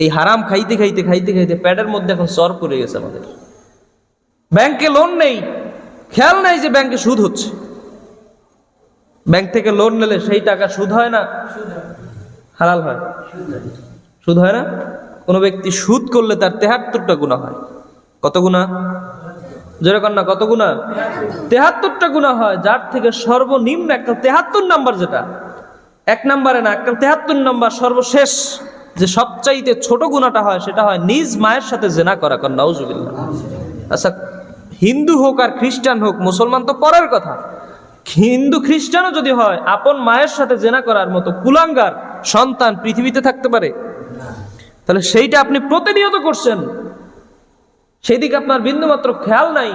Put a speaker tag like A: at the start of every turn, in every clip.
A: এই হারাম খাইতে খাইতে খাইতে খাইতে প্যাডের মধ্যে এখন সর পড়ে গেছে আমাদের। ব্যাংকে লোন নেই, খেয়াল নাই যে ব্যাংকে সুদ হচ্ছে। ব্যাংক থেকে লোন নিলে সেই টাকা সুদ হয় না? হালাল হয়? সুদ হয় না? কোনো ব্যক্তি সুদ করলে তার তেহাত্তরটা গুণা হয়। কত গুণা যেরকম না, কত গুণা তেহাত্তরটা গুণা হয়, যার থেকে সর্বনিম্ন একটা তেহাত্তর নাম্বার যেটা, এক নাম্বারে না, একটা তেহাত্তর নাম্বার সর্বশেষ। যে সবচাইতে ছোট গুণাটা হয় সেটা হয় নিজ মায়ের সাথে জেনা করা কর, নাউজুবিল্লাহ। আচ্ছা হিন্দু হোক আর খ্রিস্টান হোক, মুসলমান তো পরের কথা। হিন্দু খ্রিস্টানও যদি হয়, আপন মায়ের সাথে জেনা করার মতো কুলাঙ্গার সন্তান পৃথিবীতে থাকতে পারে। তাহলে সেইটা আপনি প্রতিনিয়ত করছেন। সেই দিকে আপনার বিন্দুমাত্র খেয়াল নাই।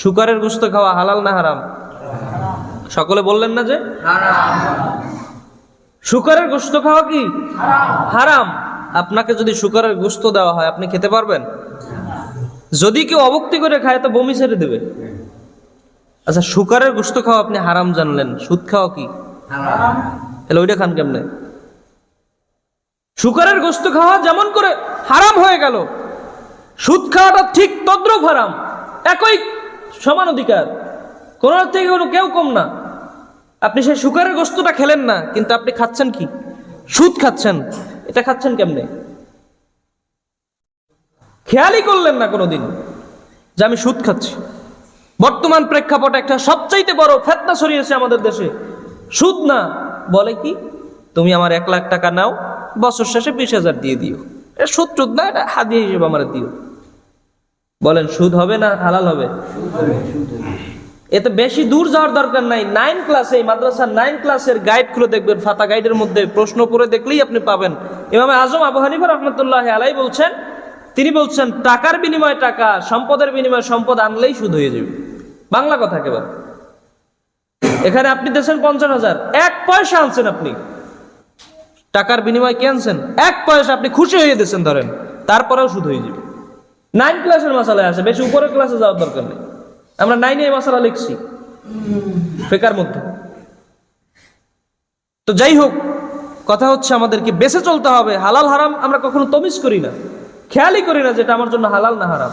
A: শুকারের গুস্ত খাওয়া হালাল না হারাম? সকলে বললেন না যে? শুকারের গোস্ত খাওয়া কি? হারাম। আপনাকে যদি শুকারের গোস্ত দেওয়া হয় আপনি খেতে পারবেন? যদি কেউ অবক্তি করে খায় তো বমি ছেড়ে দেবে। আচ্ছা শুকারের গোস্ত খাওয়া আপনি হারাম জানলেন। সুদ খাওয়া কি? তাহলে ওইটা খান কেমনে? শুকারের গোস্ত খাওয়া যেমন করে হারাম হয়ে গেল সুদ খাওয়াটা ঠিক তদ্রুপ হারাম। একই সমান অধিকার। কোন থেকে কোনো কেউ কম না। আপনি সেই শুকারের গোস্তটা খেলেন না, কিন্তু আপনি খাচ্ছেন কি? সুদ খাচ্ছেন। এটা খাচ্ছেন কেমনে? খেয়ালই করলেন না কোনোদিন যে আমি সুদ খাচ্ছি। বর্তমান প্রেক্ষাপটে একটা সবচাইতে বড় ফেতনা ছড়িয়েছে আমাদের দেশে। সুদ না, বলে কি? তুমি আমার এক লাখ টাকা নাও, বছর শেষে বিশ হাজার দিয়ে দিও। সুদ টুদ না, এটা হাদিয়া হিসেবে আমার দিও। বলেন, সুদ হবে না হালাল হবে? এতে বেশি দূর যাওয়ার দরকার নাই। নাইন ক্লাসে মাদ্রাসার নাইন ক্লাসের গাইড খুলে দেখবেন ফাতা গাইডের মধ্যে প্রশ্ন করে দেখলেই আপনি পাবেন। ইমামে আজম আবু হানিফা রহমতুল্লাহ আলাই বলছেন, তিনি বলছেন, টাকার বিনিময়ে টাকা, সম্পদের বিনিময়ে সম্পদ আনলেই সুদ হয়ে যাবে। বাংলা কথা একেবারে। এখানে আপনি দিয়েছেন পঞ্চাশ হাজার। এক পয়সা আনছেন আপনি। টাকার বিনিময়ে কি আনছেন? এক পয়সা আপনি খুশি হয়ে দিয়েছেন, ধরেন। তারপরেও সুদ হয়ে যাবে। নাইন ক্লাসের মশালায় আছে বেশি উপরের ক্লাসে যাওয়ার দরকার নেই। আমরা নাইনে এই মশালা লিখছি। ফেকার মধ্যে। তো যাই হোক, কথা হচ্ছে আমাদেরকে বেঁচে চলতে হবে। হালাল হারাম আমরা কখনো তমিজ করি না। খেয়ালই করি না যেটা আমার জন্য হালাল না হারাম।